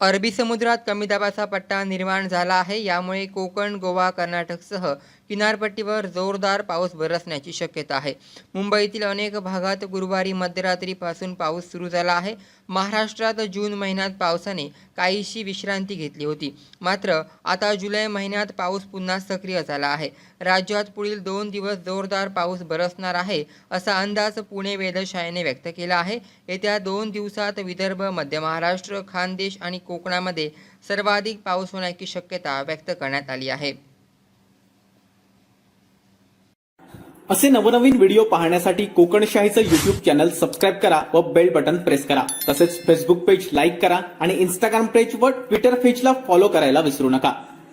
अरबी समुद्रात कमी दाबाचा पट्टा निर्माण झाला आहे. यामुळे कोकण गोवा कर्नाटकसह किनारपट्टीवर जोरदार पाऊस बरसण्याची शक्यता आहे. मुंबईतील अनेक भागात गुरुवारी मध्यरात्रीपासून पाऊस सुरू झाला आहे. महाराष्ट्रात जून महिन्यात पावसाने काहीशी विश्रांती घेतली होती. मात्र आता जुलै महिन्यात पाऊस पुन्हा सक्रिय झाला आहे. राज्यात पुढील दोन दिवस जोरदार पाऊस बरसणार आहे असा अंदाज पुणे वेधशाळेने व्यक्त केला आहे. येत्या दोन दिवसात विदर्भ मध्य महाराष्ट्र खानदेश आणि कोकणामध्ये सर्वाधिक पाऊस होण्याची शक्यता व्यक्त करण्यात आली आहे. असे नवनवीन व्हिडिओ पाहण्यासाठी कोकणशाहीचं युट्यूब चॅनल सबस्क्राईब करा व बेल बटन प्रेस करा. तसेच फेसबुक पेज लाईक करा आणि इंस्टाग्राम पेज व ट्विटर पेजला फॉलो करायला विसरू नका.